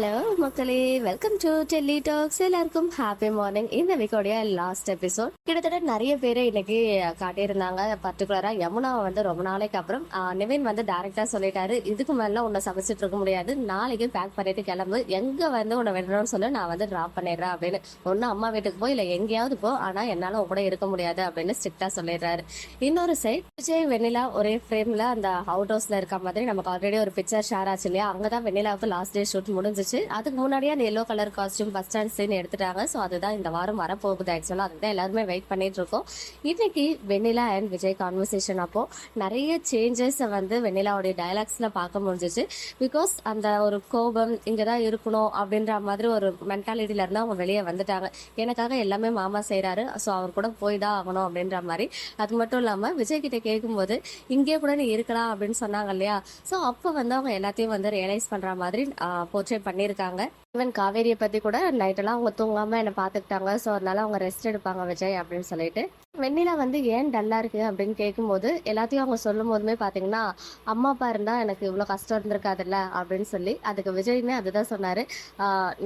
Hello மக்களே. Welcome to Delhi talks எல்லாருக்கும் happy morning இந்த வீக்கோடைய லாஸ்ட் எபிசோட் கிட்டத்தட்ட நிறைய பேர் இன்னைக்கு காட்டியிருந்தாங்க. பர்டிகுலரா யமுனா வந்து ரொம்ப நாளைக்கு அப்புறம் நிவின் வந்து டைரக்டா சொல்லிட்டாரு. இதுக்கு மேல உன்னை சமைச்சிட்டு இருக்க முடியாது. நாளைக்கு பேக் பண்ணிட்டு கிளம்பு. எங்க வந்து உன்னை விடணும்னு சொல்லி. நான் வந்து டிராப் பண்ணிடுறேன் அப்படின்னு. ஒன்னும் அம்மா வீட்டுக்கு போய் இல்ல எங்கேயாவது போ. ஆனா என்னால கூட இருக்க முடியாது அப்படின்னு ஸ்ட்ரிக்டா சொல்லிடுறாரு. இன்னொரு சைட் விஜய் வெண்ணிலா ஒரே ஃப்ரேம்ல அந்த அவுட் ஹவுஸ்ல இருக்க மாதிரி நமக்கு ஆல்ரெடி ஒரு பிக்சர் ஷேர் ஆச்சு இல்லையா? அங்கதான் வெண்ணிலாவுக்கு லாஸ்ட் டே ஷூட் முடிஞ்சு முடிஞ்சிச்சு அதுக்கு முன்னாடியே அந்த yellow colour costume bus stand scene எடுத்துட்டாங்க. ஸோ அதுதான் இந்த வாரம் வரப்போகுது ஆக்சுவலாக அதுதான் எல்லாருமே வெயிட் பண்ணிட்டு இருக்கோம் இன்னைக்கு வெண்ணிலா அண்ட் விஜய் கான்வர்சேஷன் அப்போ நிறைய சேஞ்சஸ் வந்து வெண்ணிலாவுடைய டயலாக்ஸ்ல பார்க்க முடிஞ்சிச்சு. பிகாஸ் அந்த ஒரு கோபம் இங்கே தான் இருக்கணும் அப்படின்ற மாதிரி ஒரு மென்டாலிட்டியில இருந்து அவங்க வெளியே வந்துட்டாங்க. எனக்காக எல்லாமே மாமா செய்கிறாரு ஸோ அவர் கூட போய் தான் ஆகணும் அப்படின்ற மாதிரி. அது மட்டும் இல்லாமல் விஜய் கிட்ட கேட்கும்போது இங்கே கூட நீ இருக்கலாம் அப்படின்னு சொன்னாங்க இல்லையா? ஸோ அப்போ வந்து அவங்க எல்லாத்தையும் வந்து ரியலைஸ் பண்ணுற மாதிரி போர்ட்ரேட் பண்ணியிருக்காங்க ஈவன் காவேரியை பத்தி கூட நைட்டெல்லாம் அவங்க தூங்காம என்னை பார்த்துக்கிட்டாங்க. ஸோ அதனால அவங்க ரெஸ்ட் எடுப்பாங்க விஜய் அப்படின்னு சொல்லிட்டு. வெண்ணிலா வந்து ஏன் டல்லா இருக்கு அப்படின்னு கேட்கும்போது எல்லாத்தையும் அவங்க சொல்லும் போதுமே பாத்தீங்கன்னா அம்மா அப்பா இருந்தா எனக்கு இவ்வளவு கஷ்டம் இருந்திருக்காதுல்ல அப்படின்னு சொல்லி அதுக்கு விஜயுமே அதுதான் சொன்னாரு.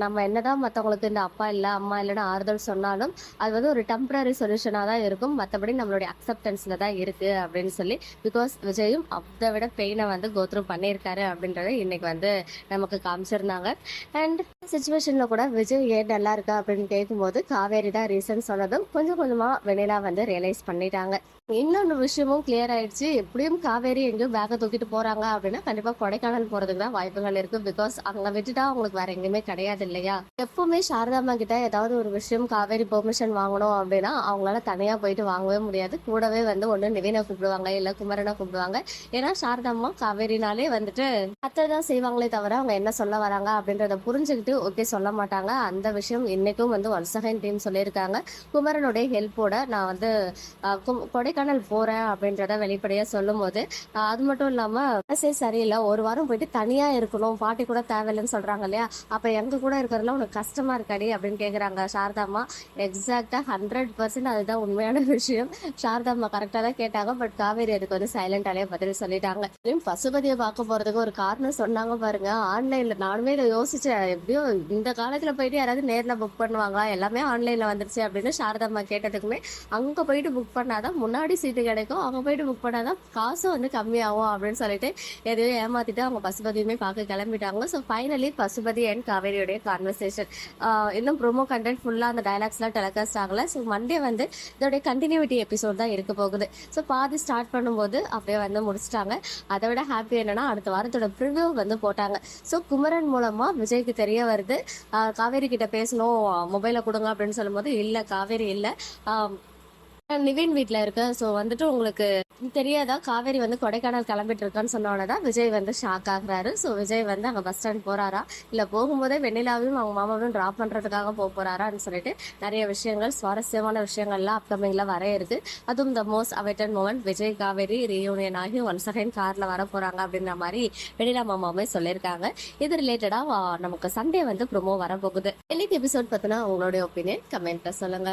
நம்ம என்னதான் மத்தவங்களுக்கு இந்த அப்பா இல்ல அம்மா இல்லைன்னு ஆறுதல் சொன்னாலும் அது வந்து ஒரு டெம்பரரி சொல்யூஷனா தான் இருக்கும். மற்றபடி நம்மளுடைய அக்செப்டன்ஸ்ல தான் இருக்கு அப்படின்னு சொல்லி பிகாஸ் விஜயும் அதை விட பெயினை வந்து கோத்ரூ பண்ணியிருக்காரு அப்படின்றத இன்னைக்கு வந்து நமக்கு காமிச்சிருந்தாங்க. அண்ட் சுச்சுவேஷன்ல கூட விஜய் ஏன் நல்லா இருக்கா அப்படின்னு கேட்கும்போது காவேரி தான் ரீசன் சொன்னதும் கொஞ்சம் கொஞ்சமா வெனிலா வந்து ரியலைஸ் பண்ணிட்டாங்க. இன்னொன்று விஷயமும் கிளியர் ஆயிடுச்சு. எப்படியும் காவேரி எங்கேயும் பேக்கை தூக்கிட்டு போறாங்க அப்படின்னா கண்டிப்பா கொடைக்கானல் போறதுக்கு தான் வாய்ப்புகள் இருக்கு. பிகாஸ் அங்க விட்டுட்டா அவங்களுக்கு வேற எங்கேயுமே கிடையாது இல்லையா? எப்பவுமே சாரதாமா கிட்ட ஏதாவது ஒரு விஷயம் காவேரி பெர்மிஷன் வாங்கணும் அப்படின்னா அவங்களால தனியா போயிட்டு வாங்கவே முடியாது. கூடவே வந்து ஒண்ணு நிவினை கூப்பிடுவாங்க இல்ல குமரனை கூப்பிடுவாங்க. ஏன்னா சாரதாமா காவேரினாலே வந்துட்டு அத்தை தான் செய்வாங்களே தவிர அவங்க என்ன சொல்ல வராங்க அப்படின்றத புரிஞ்சுக்கிட்டு ஓகே சொல்ல மாட்டாங்க. அந்த விஷயம் இன்னைக்கும் வந்து ஒன் டீம் சொல்லியிருக்காங்க. குமரனுடைய ஹெல்ப்போட நான் வந்து கு- கொடைக்கானல் போறேன் அப்படின்றத வெளிப்படையா சொல்லும் போது அது மட்டும் இல்லாம மனசே சரியில்லை. ஒரு வாரம் போயிட்டு தனியா இருக்கணும். பாட்டி கூட தேவையில்லைன்னு சொல்றாங்க இல்லையா? அப்ப எங்க கூட இருக்கிறதுல உனக்கு கஷ்டமா இருக்காடி அப்படின்னு கேக்குறாங்க. சாரதாம்மா எக்ஸாக்டா ஹண்ட்ரட் பர்சன்ட் அதுதான் உண்மையான விஷயம். சாரதாம்மா கரெக்டா தான் கேட்டாங்க. பட் காவேரி அதுக்கு வந்து சைலண்டாலே பதில் சொல்லிட்டாங்க. பசுபதியை பார்க்க போறதுக்கு ஒரு காரணம் சொன்னாங்க பாருங்க. ஆன்லைன்ல நானுமே இதை யோசிச்சேன். எப்படியோ இந்த காலத்துல போயிட்டு யாராவது நேர்ல புக் பண்ணுவாங்களா? எல்லாமே ஆன்லைன்ல வந்துருச்சு அப்படின்னு சாரதாம்மா கேட்டதுக்குமே அங்க போயிட்டு புக் பண்ணாதான் முன்னாடி சீட்டு கிடைக்கும். அங்க போயிட்டு புக் பண்ணாதான் காசும் வந்து கம்மியாகும் அப்படின்னு சொல்லிட்டு எதையோ ஏமாத்திட்டு அவங்க பசுபதியுமே பார்க்க கிளம்பிட்டாங்க. ஸோ ஃபைனலி பசுபதி அண்ட் காவேரியோடைய கான்வர்சேஷன் இன்னும் ப்ரோமோ கண்டென்ட் ஃபுல்லா அந்த டைலாக்ஸ்லாம் டெலகாஸ்ட் ஆகல. ஸோ மண்டே வந்து இதோடைய கண்டினியூட்டி எபிசோட் தான் இருக்க போகுது. ஸோ பாதி ஸ்டார்ட் பண்ணும்போது அப்படியே வந்து முடிச்சிட்டாங்க. அதை விட ஹாப்பி என்னன்னா அடுத்த வாரத்தோட ப்ரிவியூ வந்து போட்டாங்க. ஸோ குமரன் மூலமா விஜய்க்கு தெரிய வருது. காவேரி கிட்ட பேசணும். மொபைலை கொடுங்க அப்படின்னு சொல்லும்போது இல்லை காவேரி இல்லை. நிவின் வீட்டில் இருக்கேன் ஸோ வந்துட்டு உங்களுக்கு தெரியாதா? காவேரி வந்து கொடைக்கானல் கிளம்பிட்டு இருக்கான்னு சொன்னோட தான் விஜய் வந்து ஷாக் ஆகுறாரு. ஸோ விஜய் வந்து அங்கே பஸ் ஸ்டாண்ட் போறாரா? இல்லை போகும்போதே வெண்ணிலாவையும் அவங்க மாமாவையும் ட்ராப் பண்ணுறதுக்காக போக போறாரான்னு சொல்லிட்டு நிறைய விஷயங்கள் சுவாரஸ்யமான விஷயங்கள்லாம் அப்கமிங்ல வர இருக்கு. அதுவும் the most awaited moment Vijay Kaveri reunion ஆகி ஒன் செகண்ட் காரில் வர போறாங்க அப்படின்ற மாதிரி வெண்ணிலா மாமாவே சொல்லியிருக்காங்க. இது ரிலேட்டடாக நமக்கு சண்டே வந்து ப்ரோமோ வரப்போகுது. இன்னைக்கு எபிசோட் பத்தினா உங்களுடைய ஒப்பீனியன் கமெண்ட்ல சொல்லுங்க.